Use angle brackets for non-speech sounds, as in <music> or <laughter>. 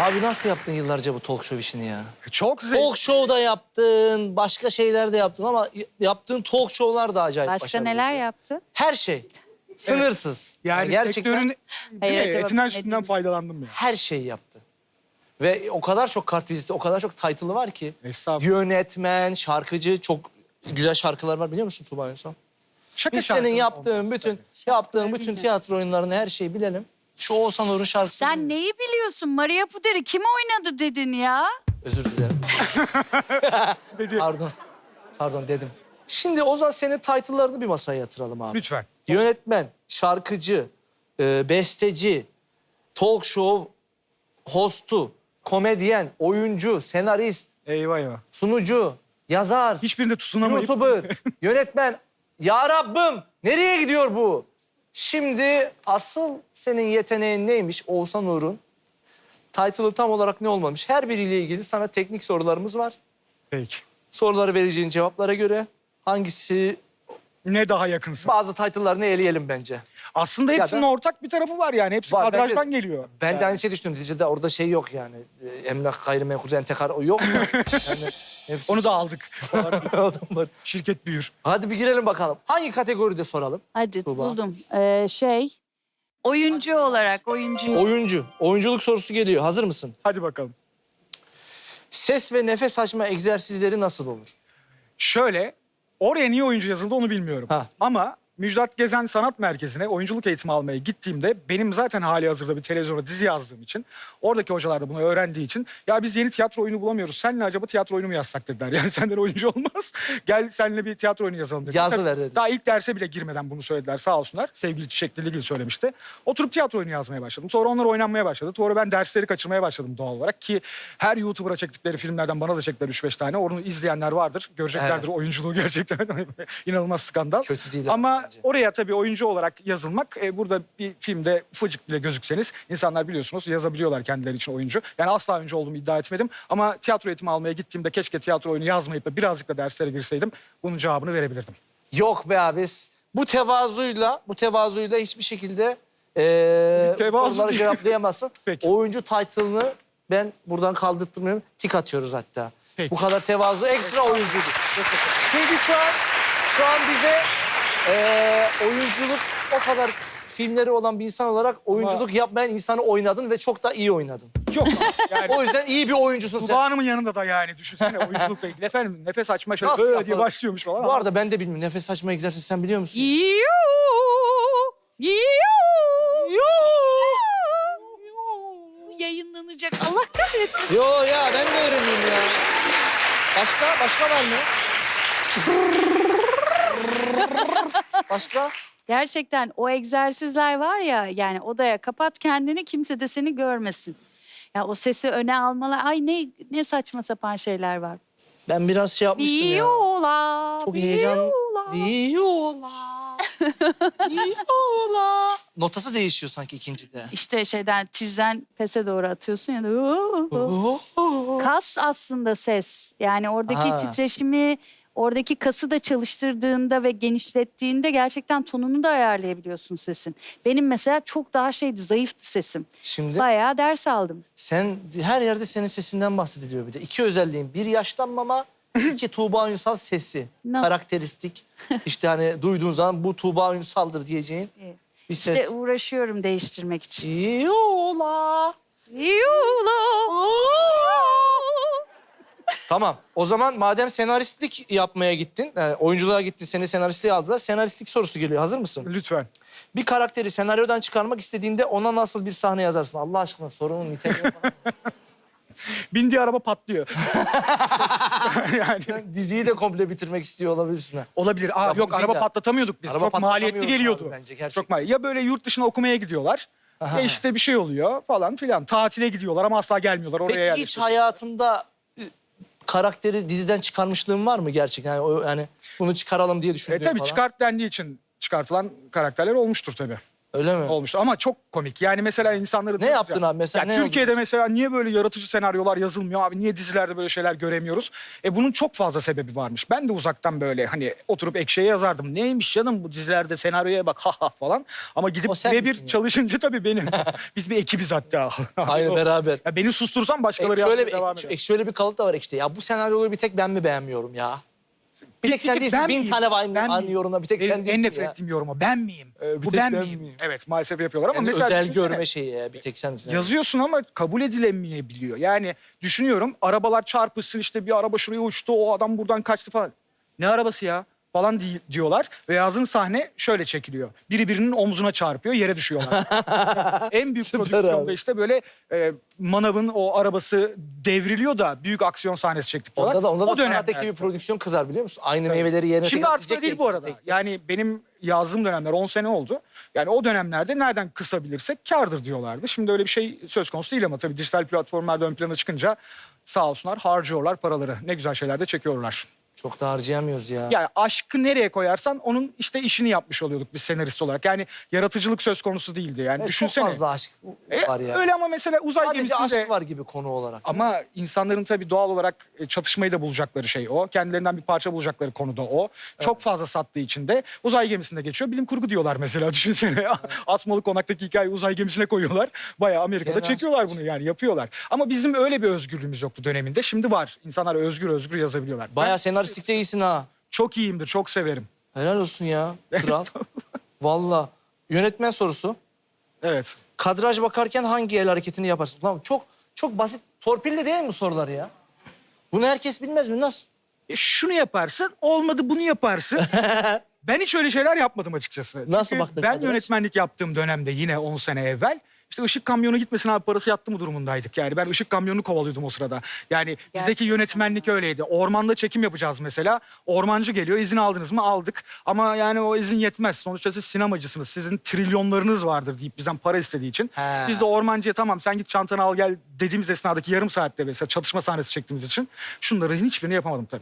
Abi nasıl yaptın yıllarca bu talk show işini ya? Çok zevkli. Talk show da yaptın, başka şeyler de yaptın ama yaptığın talk show'lar da acayip Başka başarılı. neler yaptı? Her şey. Sınırsız. Yani gerçekten sektörün Hayır, mi? acaba etinden sütünden faydalandım ya. her şeyi yaptı. Ve o kadar çok kart viziti, o kadar çok title'ı var ki. Estağfurullah. Yönetmen, şarkıcı, çok güzel şarkılar var biliyor musun Tuğba Ünsal? Şaka Biz senin şarkı. yaptığın bütün, yaptığın bütün tiyatro oyunlarını her şeyi bilelim. Şu Oğuzhan Uğur'un şarkısı. Sen neyi biliyorsun? Maria Puder'i kim oynadı dedin ya? Özür dilerim. <laughs> Pardon. Pardon dedim. Şimdi o zaman senin title'larını bir masaya yatıralım abi. Lütfen. Yönetmen, şarkıcı, e, besteci, talk show hostu, komedyen, oyuncu, senarist, Eyvah eyvah. sunucu, yazar, Hiçbirinde tutunamayıp... YouTuber, <laughs> yönetmen. Ya Rabbim nereye gidiyor bu? Şimdi asıl senin yeteneğin neymiş Oğuzhan Uğur'un? Title'ı tam olarak ne olmamış? Her biriyle ilgili sana teknik sorularımız var. Peki. Soruları vereceğin cevaplara göre hangisi Ne daha yakınsın? bazı title'larını eleyelim bence. Aslında Ya hepsinin da- ortak bir tarafı var yani. Hepsi Var, kadrajdan bence- geliyor. Ben de aynı şey düşündüm. Neticede orada şey yok yani. Ee, Emlak, gayrimenkul, rentekar o yok. <laughs> yani hepsi Onu da aldık. <laughs> Adam var. Şirket büyür. Hadi bir girelim bakalım. Hangi kategoride soralım? Hadi Tuğba. buldum. Ee, şey, oyuncu olarak oyuncu. Oyuncu. Oyunculuk sorusu geliyor. Hazır mısın? Hadi bakalım. Ses ve nefes açma egzersizleri nasıl olur? Şöyle, oraya niye oyuncu yazıldı onu bilmiyorum. Ha. Ama Müjdat Gezen Sanat Merkezi'ne oyunculuk eğitimi almaya gittiğimde benim zaten hali hazırda bir televizyona dizi yazdığım için oradaki hocalar da bunu öğrendiği için ya biz yeni tiyatro oyunu bulamıyoruz. Seninle acaba tiyatro oyunu mu yazsak dediler. <laughs> Yani senden oyuncu olmaz. Gel seninle bir tiyatro oyunu yazalım dediler. Ver dedi. Daha ilk derse bile girmeden bunu söylediler sağ olsunlar. Sevgili Çiçek Diligil söylemişti. Oturup tiyatro oyunu yazmaya başladım. Sonra onlar oynanmaya başladı. Sonra ben dersleri kaçırmaya başladım doğal olarak ki her YouTuber'a çektikleri filmlerden bana da çektiler 3-5 tane. Onu izleyenler vardır. Göreceklerdir oyunculuğu gerçekten <laughs> inanılmaz skandal. Kötü değil Ama bence. oraya tabii oyuncu olarak yazılmak e, burada bir filmde ufacık bile gözükseniz insanlar biliyorsunuz yazabiliyorlar kendileri için oyuncu. Yani asla oyuncu olduğumu iddia etmedim ama tiyatro eğitimi almaya gittiğimde keşke tiyatro oyunu yazmayıp da birazcık da derslere girseydim bunun cevabını verebilirdim. Yok be abi. Bu tevazuyla, bu tevazuyla hiçbir şekilde eee tevazu soruları değil. cevaplayamazsın. <laughs> Peki. Oyuncu title'ını ben buradan kaldırtmıyorum. Tik atıyoruz hatta. Peki. Bu kadar tevazu ekstra oyunculuk. Çünkü şu an şu an bize eee, oyunculuk o kadar filmleri olan bir insan olarak oyunculuk yapmayan insanı oynadın ve çok da iyi oynadın. Yok <laughs> yani O yüzden iyi bir oyuncusun sen. Tuba Hanım'ın yanında da yani düşünsene oyunculukla ilgili. Efendim nefes açma şöyle Nasıl böyle yapalım? diye başlıyormuş falan. Bu arada ben de bilmiyorum. Nefes açma egzersizi sen biliyor musun? Yiyu. Bu yayınlanacak. Allah kahretsin. Yo ya ben de öğreneyim ya. Başka? Başka var mı? Başka? Gerçekten o egzersizler var ya yani odaya kapat kendini kimse de seni görmesin. Ya o sesi öne almalar ay ne ne saçma sapan şeyler var. Ben biraz şey yapmıştım ya. Viola. Çok heyecan. viola. Viola. Viola. Notası değişiyor sanki ikincide. İşte şeyden tizden pese doğru atıyorsun ya da kas aslında ses. Yani oradaki Ha. titreşimi, oradaki kası da çalıştırdığında ve genişlettiğinde gerçekten tonunu da ayarlayabiliyorsun sesin. Benim mesela çok daha şeydi, zayıftı sesim. Şimdi Bayağı ders aldım. sen her yerde senin sesinden bahsediliyor bir de. İki özelliğin. Bir yaşlanmama, iki Tuğba Ünsal sesi. Karakteristik. <laughs> İşte hani duyduğun zaman bu Tuğba Ünsal'dır diyeceğin Evet. bir ses. İşte uğraşıyorum değiştirmek için. Viola. Viola. <laughs> Tamam. O zaman madem senaristlik yapmaya gittin, e, oyunculuğa gittin, seni senaristliğe aldılar. Senaristlik sorusu geliyor. Hazır mısın? Lütfen. Bir karakteri senaryodan çıkarmak istediğinde ona nasıl bir sahne yazarsın? Allah aşkına sorunun niteliği. <laughs> <laughs> Bindiği araba patlıyor. <laughs> yani Diziyi de komple bitirmek istiyor olabilirsin ha. olabilir. Aa, yok araba patlatamıyorduk biz. Araba Çok maliyetli geliyordu. abi bence, gerçekten. Çok maliyetli. Ya böyle yurt dışına okumaya gidiyorlar. Ya işte bir şey oluyor falan filan. Tatile gidiyorlar ama asla gelmiyorlar. Oraya Peki hiç hayatında e, karakteri diziden çıkarmışlığın var mı gerçekten? Yani, o, yani bunu çıkaralım diye E düşündüğün tabii falan. çıkart dendiği için çıkartılan karakterler olmuştur tabii. Öyle mi? olmuştu ama çok komik. Yani mesela insanları... Ne yaptın abi? Mesela Ya ne Türkiye'de mesela niye böyle yaratıcı senaryolar yazılmıyor abi? Niye dizilerde böyle şeyler göremiyoruz? E bunun çok fazla sebebi varmış. Ben de uzaktan böyle hani oturup ekşiye yazardım. Neymiş canım bu dizilerde senaryoya bak ha ha falan. Ama gidip O sen birebir misin ya? çalışınca tabii benim. <laughs> Biz bir ekibiz hatta. Aynı <laughs> beraber. Ya beni sustursan başkaları E, şöyle yapmaya bir, devam ek- eder. şöyle bir kalıp da var işte. Ya bu senaryoları bir tek ben mi beğenmiyorum ya? Bir tek sen değilsin. Bin tane var Ben aynı miyim? yorumda. Bir tek sen değilsin En nefret ya. ettiğim yorum o. Ben miyim? Ee, bir Bu tek ben ben miyim? miyim? Evet maalesef yapıyorlar ama Yani mesela özel düşünsene, görme şeyi ya. Bir tek sen. Yazıyorsun ama kabul edilemeyebiliyor. Yani düşünüyorum arabalar çarpışsın işte bir araba şuraya uçtu o adam buradan kaçtı falan. Ne arabası ya? Falan di- diyorlar ve yazın sahne şöyle çekiliyor. Biri birinin omzuna çarpıyor, yere düşüyorlar. <laughs> en büyük Süper prodüksiyonda abi. işte böyle e, manavın o arabası devriliyor da büyük aksiyon sahnesi çektik diyorlar. Onda da, onda da O dönemler. sanattaki bir prodüksiyon kızar biliyor musun? Aynı meyveleri yerine Şimdi tekrar artık öyle diyecek değil ya, bu arada. tek- Yani benim yazdığım dönemler 10 sene oldu. Yani o dönemlerde nereden kısabilirsek kardır diyorlardı. Şimdi öyle bir şey söz konusu değil ama tabii dijital platformlarda ön plana çıkınca sağ olsunlar harcıyorlar paraları. Ne güzel şeyler de çekiyorlar. Çok da harcayamıyoruz ya. Yani aşkı nereye koyarsan onun işte işini yapmış oluyorduk biz senarist olarak. Yani yaratıcılık söz konusu değildi. Yani Evet, düşünsene. Çok fazla aşk E, var ya. Öyle ama mesela uzay Sadece gemisinde... aşk var gibi konu olarak. Ama insanların tabii doğal olarak e, çatışmayı da bulacakları şey o. Kendilerinden bir parça bulacakları konu da o. Çok fazla sattığı için de uzay gemisinde geçiyor. Bilim kurgu diyorlar mesela <laughs> düşünsene. Asmalı konaktaki hikayeyi uzay gemisine koyuyorlar. Bayağı Amerika'da Genel çekiyorlar bunu yani yapıyorlar. Ama bizim öyle bir özgürlüğümüz yoktu döneminde. Şimdi var. İnsanlar özgür özgür yazabiliyorlar. Bayağı Ben senaristikte iyisin ha. çok iyiyimdir, çok severim. Helal olsun ya. <laughs> Kral. Valla. Yönetmen sorusu. Evet. Kadraj bakarken hangi el hareketini yaparsın? Lan çok çok basit. Torpilli değil mi sorular ya? Bunu herkes bilmez mi? Nasıl? E, şunu yaparsın, olmadı bunu yaparsın. <laughs> ben hiç öyle şeyler yapmadım açıkçası. Nasıl Çünkü baktın Ben kadraj? yönetmenlik yaptığım dönemde yine 10 sene evvel işte ışık kamyonu gitmesin abi parası yattı mı durumundaydık. Yani ben ışık kamyonunu kovalıyordum o sırada. Yani bizdeki yönetmenlik öyleydi. Ormanda çekim yapacağız mesela. Ormancı geliyor izin aldınız mı? Aldık. Ama yani o izin yetmez. Sonuçta siz sinemacısınız. Sizin trilyonlarınız vardır deyip bizden para istediği için. He. Biz de ormancıya tamam sen git çantanı al gel dediğimiz esnadaki yarım saatte mesela çatışma sahnesi çektiğimiz için şunları hiçbirini yapamadım tabii.